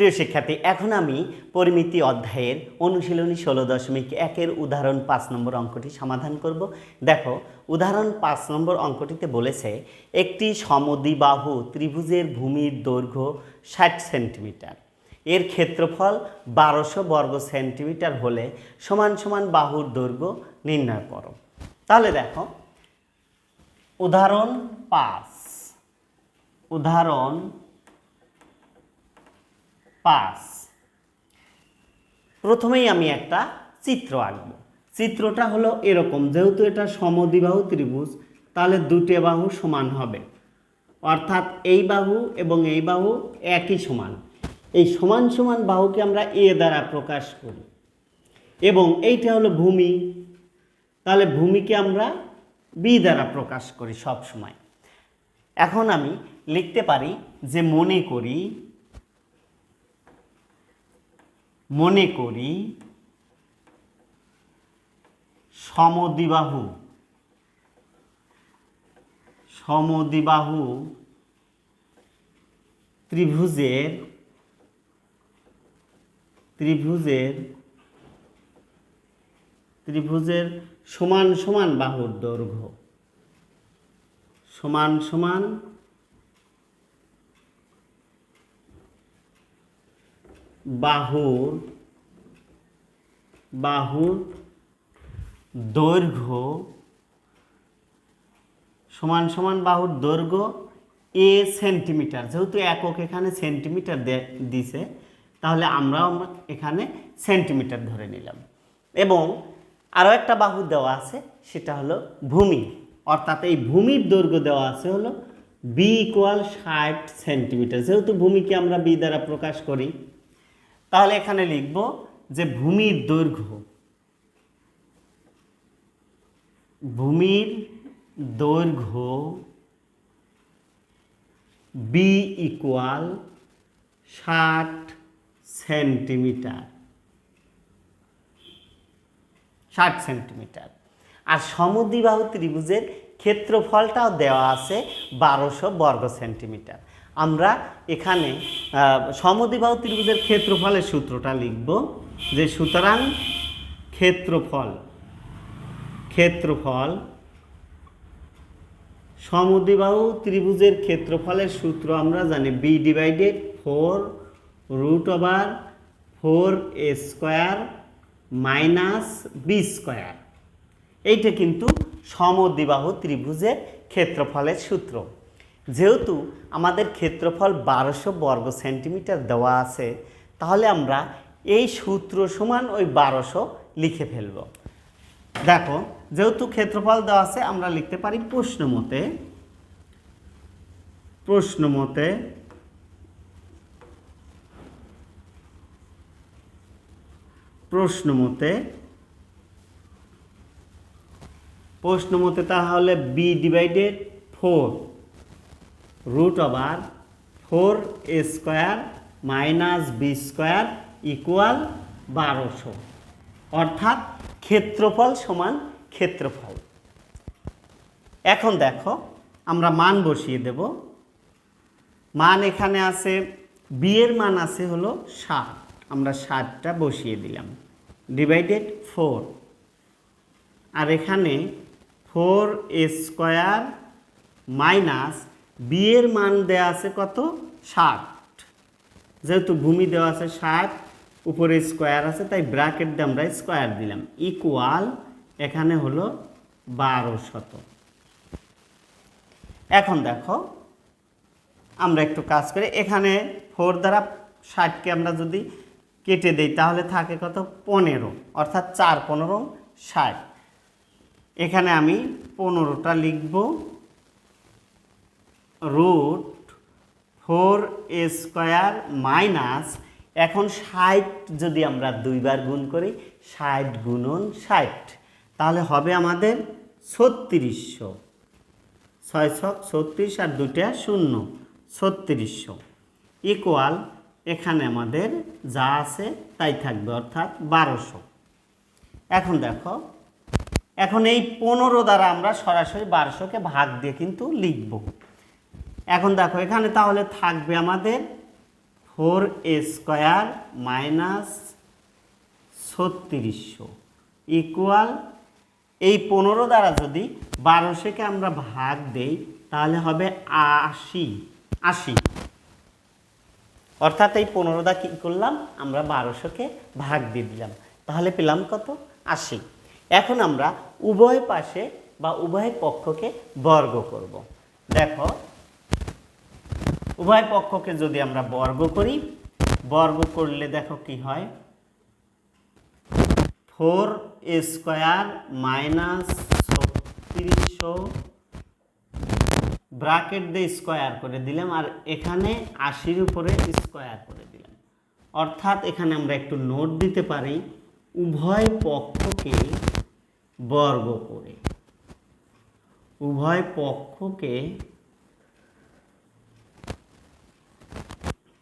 প্রিয় শিক্ষার্থী, এখন আমি পরিমিতি অধ্যায়ের অনুশীলনী ষোলো দশমিক একের উদাহরণ পাঁচ নম্বর অঙ্কটি সমাধান করব। দেখো, উদাহরণ পাঁচ নম্বর অঙ্কটিতে বলেছে, একটি সমদ্বিবাহু ত্রিভুজের ভূমির দৈর্ঘ্য ষাট সেন্টিমিটার। এর ক্ষেত্রফল বারোশো বর্গ সেন্টিমিটার হলে সমান সমান বাহুর দৈর্ঘ্য নির্ণয় করো। তাহলে দেখো, উদাহরণ পাঁচ, উদাহরণ পাঁচ প্রথমেই আমি একটা চিত্র আঁকবো। চিত্রটা হলো এরকম, যেহেতু এটা সমদ্বিবাহু ত্রিভুজ, তাহলে দুটি বাহু সমান হবে। অর্থাৎ এই বাহু এবং এই বাহু একই সমান। এই সমান সমান বাহুকে আমরা এ দ্বারা প্রকাশ করি। এবং এইটা হলো ভূমি। তাহলে ভূমিকে আমরা বি দ্বারা প্রকাশ করি সব সময় এখন আমি লিখতে পারি যে মনে করি মনে করি সমদ্বিবাহু সমদ্বিবাহু ত্রিভুজের ত্রিভুজের ত্রিভুজের সমান সমান বাহুর দৈর্ঘ্য। সমান সমান বাহুর বাহুর দৈর্ঘ্য সমান সমান বাহুর দৈর্ঘ্য এ সেন্টিমিটার। যেহেতু একক এখানে সেন্টিমিটার দিছে, তাহলে আমরাও আমরা এখানে সেন্টিমিটার ধরে নিলাম। এবং আরও একটা বাহু দেওয়া আছে, সেটা হলো ভূমি। অর্থাৎ এই ভূমির দৈর্ঘ্য দেওয়া আছে হলো বি ইকুয়াল ষাট সেন্টিমিটার। যেহেতু ভূমিকে আমরা বি দ্বারা প্রকাশ করি তাহলে এখানে লিখব যে ভূমির দৈর্ঘ্য। ভূমির দৈর্ঘ্য বি ইকুয়াল ষাট সেন্টিমিটার। ষাট সেন্টিমিটার। আর সমদ্বিবাহু ত্রিভুজের ক্ষেত্রফলটাও দেওয়া আছে বারোশো বর্গ সেন্টিমিটার। আমরা এখানে আহ, সমদ্বিবাহু ত্রিভুজের ক্ষেত্রফলের সূত্রটা লিখব যে সুতরাং ক্ষেত্রফল ক্ষেত্রফল সমদ্বিবাহু ত্রিভুজের ক্ষেত্রফলের সূত্র আমরা জানি b divided four root over four a square minus b square এইটা কিন্তু সমদ্বিবাহু ত্রিভুজের ক্ষেত্রফলের সূত্র। যেহেতু আমাদের ক্ষেত্রফল বারোশো বর্গ সেন্টিমিটার দেওয়া আছে, তাহলে আমরা এই সূত্র সমান ওই বারোশো লিখে ফেলব। দেখো, যেহেতু ক্ষেত্রফল দেওয়া আছে, আমরা লিখতে পারি প্রশ্ন মতে প্রশ্ন মতে প্রশ্ন মতে প্রশ্ন মতে তাহলে b divided four root over four a square minus b square equal বারোশো। অর্থাৎ ক্ষেত্রফল সমান ক্ষেত্রফল। এখন দেখো, আমরা মান বসিয়ে দেব। মান এখানে আছে বি এর মান আছে হলো ষাট। আমরা ষাটটা বসিয়ে দিলাম। ডিভাইডেড ফোর আর এখানে four a square minus b এর মান দেওয়া আছে কত? ষাট। যেহেতু ভূমি দেওয়া আছে ষাট, উপরে স্কোয়ার আছে, তাই ব্র্যাকেট দিয়ে আমরা স্কোয়ার দিলাম। ইকুয়াল এখানে হলো বারো শত এখন দেখো, আমরা একটু কাজ করি। এখানে ফোর দ্বারা ষাটকে আমরা যদি কেটে দিই, তাহলে থাকে কত? পনেরো, অর্থাৎ চার, পনেরো, ষাট। এখানে আমি পনেরোটা লিখব। Root four a square minus এখন ষাট যদি আমরা দুইবার গুণ করি, ষাট গুণন ষাট, তাহলে হবে আমাদের ছত্রিশশো। ছয় ছত্রিশ আর দুটা শূন্য, ছত্রিশশো। ইকুয়াল এখানে আমাদের যা আছে তাই থাকবে, অর্থাৎ বারোশো। এখন দেখো, এখন এই পনেরো দ্বারা আমরা সরাসরি বারোশোকে ভাগ দিয়ে কিন্তু লিখব। এখন দেখো, এখানে তাহলে থাকবে আমাদের ফোর এ স্কোয়ার মাইনাস ছত্রিশশো ইকুয়াল এই পনেরো দ্বারা যদি বারোশোকে আমরা ভাগ দেই, তাহলে হবে আশি আশি। অর্থাৎ এই পনেরো দা কী করলাম? আমরা বারোশোকে ভাগ দিয়ে দিলাম। তাহলে পেলাম কত? আশি। এখন আমরা উভয় পাশে বা উভয় পক্ষকে বর্গ করব। দেখো উভয় পক্ষকে যদি আমরা বর্গ করি, বর্গ করলে দেখো কি হয়? ফোর স্কোয়ার মাইনাস ছত্রিশশো ব্রাকেট দিয়ে স্কোয়ার করে দিলাম আর এখানে আশির উপরে স্কোয়ার করে দিলাম। অর্থাৎ এখানে আমরা একটু নোট দিতে পারি, উভয় পক্ষকে বর্গ করে, উভয় পক্ষকে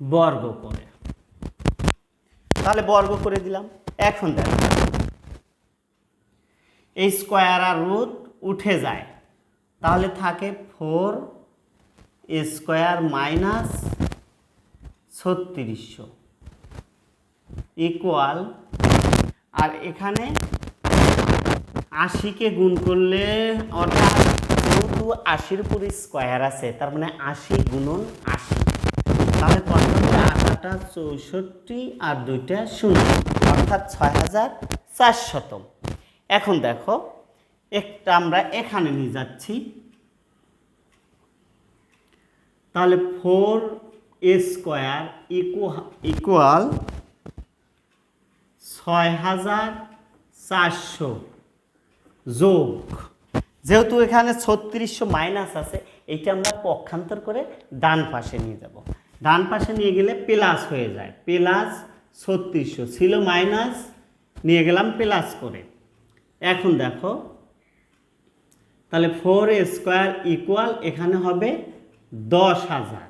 বর্গ করে। তাহলে বর্গ করে দিলাম। এখন দেখো, এই স্কোয়ার আর রুট উঠে যায়। তাহলে থাকে ফোর স্কোয়ার মাইনাস ছত্রিশশো ইকুয়াল আর এখানে আশিকে গুণ করলে অর্থাৎ যেহেতু আশির উপর স্কোয়ার আছে, তার মানে আশি গুণন আশি। তাহলে আটাটা চৌষট্টি আর দুইটা শূন্য, অর্থাৎ ছয় হাজার চারশত। এখন দেখো, একটা আমরা এখানে নিয়ে যাচ্ছি। তাহলে ফোর এ স্কোয়ার ইকুয়াল ছয় হাজার চারশো যোগ। যেহেতু এখানে ছত্রিশশো মাইনাস আছে, এইটা আমরা পক্ষান্তর করে ডান পাশে নিয়ে যাব। ডান পাশে নিয়ে গেলে প্লাস হয়ে যায়। প্লাস ছত্রিশশো। ছিল মাইনাস, নিয়ে গেলাম প্লাস করে। এখন দেখো, তাহলে ফোর স্কোয়ার ইকুয়াল এখানে হবে দশ হাজার।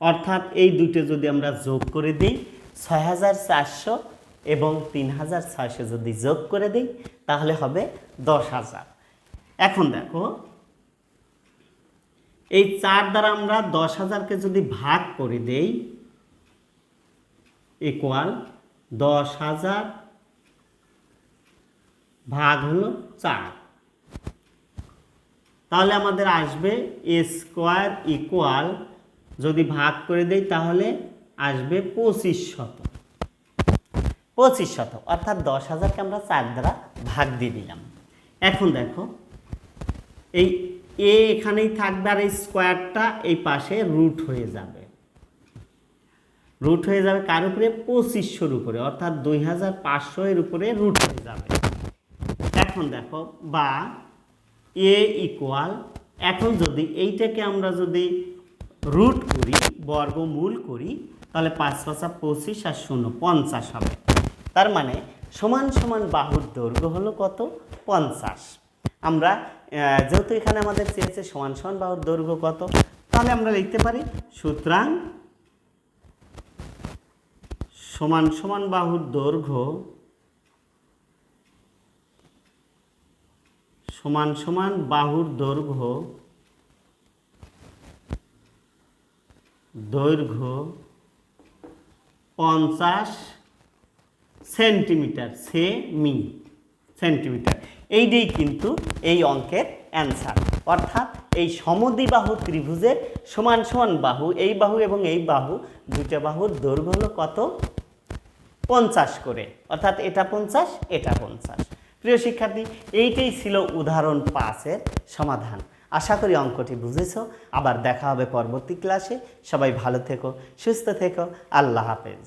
অর্থাৎ এই দুটো যদি আমরা যোগ করে দিই, ছয় হাজার চারশো এবং তিন হাজার ছয়শো যদি যোগ করে দিই, তাহলে হবে দশ হাজার। এখন দেখো এই চার দ্বারা আমরা দশ হাজারকে যদি ভাগ করে দেই ইকুয়াল দশ হাজার ভাগ হলো চার। তাহলে আমাদের আসবে এ স্কোয়ার ইকুয়াল যদি ভাগ করে দেই তাহলে আসবে পঁচিশ শত পঁচিশ শত অর্থাৎ দশ হাজারকে আমরা চার দ্বারা ভাগ দিয়ে দিলাম। এখন দেখো, এই এ এখানেই থাকবে আর এই স্কোয়ারটা এই পাশে রুট হয়ে যাবে। রুট হয়ে যাবে কার উপরে? পঁচিশশোর উপরে, অর্থাৎ দুই হাজার পাঁচশো এর উপরে রুট হয়ে যাবে। এখন দেখো, বা এ ইকুয়াল এখন যদি এইটাকে আমরা যদি রুট করি, বর্গমূল করি, তাহলে পাঁচ পাঁচা পঁচিশ আর শূন্য পঞ্চাশ হবে। তার মানে সমান সমান বাহুর দৈর্ঘ্য হলো কত? পঞ্চাশ। আমরা যেহেতু এখানে আমাদের চেয়েছে সমান সমান বাহুর দৈর্ঘ্য কত, তাহলে আমরা লিখতে পারি সুতরাং সমান সমান বাহুর দৈর্ঘ্য সমান সমান বাহুর দৈর্ঘ্য দৈর্ঘ্য পঞ্চাশ সেন্টিমিটার সেমি সেন্টিমিটার। এইটাই কিন্তু এই অঙ্কের অ্যান্সার অর্থাৎ এই সমদ্বিবাহু ত্রিভুজের সমান সমান বাহু, এই বাহু এবং এই বাহু দুইটা বাহুর দৈর্ঘ্য হলো কত? পঞ্চাশ করে। অর্থাৎ এটা পঞ্চাশ এটা পঞ্চাশ। প্রিয় শিক্ষার্থী, এইটাই ছিল উদাহরণ পাঁচের সমাধান। আশা করি অঙ্কটি বুঝেছ। আবার দেখা হবে পরবর্তী ক্লাসে সবাই ভালো থেকো, সুস্থ থেকো। আল্লাহ হাফেজ।